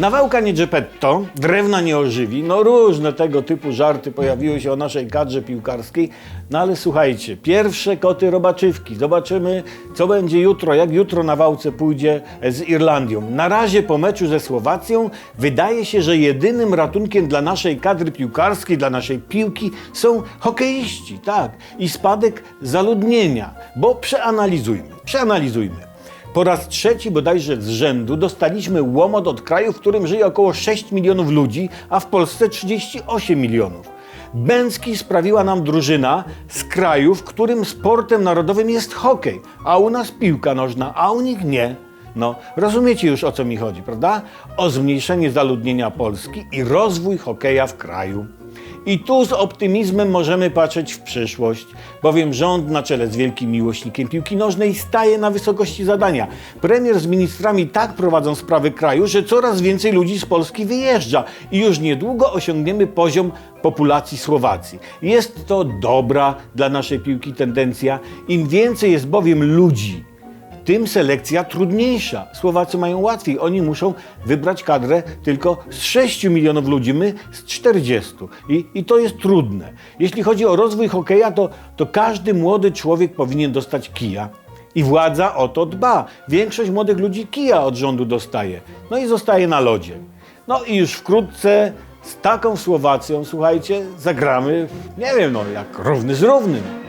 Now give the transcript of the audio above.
Nawałka nie Geppetto, drewna nie ożywi, no różne tego typu żarty pojawiły się o naszej kadrze piłkarskiej, no ale słuchajcie, pierwsze koty robaczywki, zobaczymy co będzie jutro, jak jutro na wałce pójdzie z Irlandią. Na razie po meczu ze Słowacją wydaje się, że jedynym ratunkiem dla naszej kadry piłkarskiej, dla naszej piłki są hokeiści, tak, i spadek zaludnienia, bo przeanalizujmy, przeanalizujmy. Po raz trzeci bodajże z rzędu dostaliśmy łomot od kraju, w którym żyje około 6 milionów ludzi, a w Polsce 38 milionów. Bęcki sprawiła nam drużyna z kraju, w którym sportem narodowym jest hokej, a u nas piłka nożna, a u nich nie. No, rozumiecie już o co mi chodzi, prawda? O zmniejszenie zaludnienia Polski i rozwój hokeja w kraju. I tu z optymizmem możemy patrzeć w przyszłość, bowiem rząd na czele z wielkim miłośnikiem piłki nożnej staje na wysokości zadania. Premier z ministrami tak prowadzą sprawy kraju, że coraz więcej ludzi z Polski wyjeżdża i już niedługo osiągniemy poziom populacji Słowacji. Jest to dobra dla naszej piłki tendencja. Im więcej jest bowiem ludzi, tym selekcja trudniejsza. Słowacy mają łatwiej. Oni muszą wybrać kadrę tylko z 6 milionów ludzi, my z 40. I, i to jest trudne. Jeśli chodzi o rozwój hokeja, to, to każdy młody człowiek powinien dostać kija. I władza o to dba. Większość młodych ludzi kija od rządu dostaje. No i zostaje na lodzie. No i już wkrótce z taką Słowacją, słuchajcie, zagramy, nie wiem, no jak równy z równym.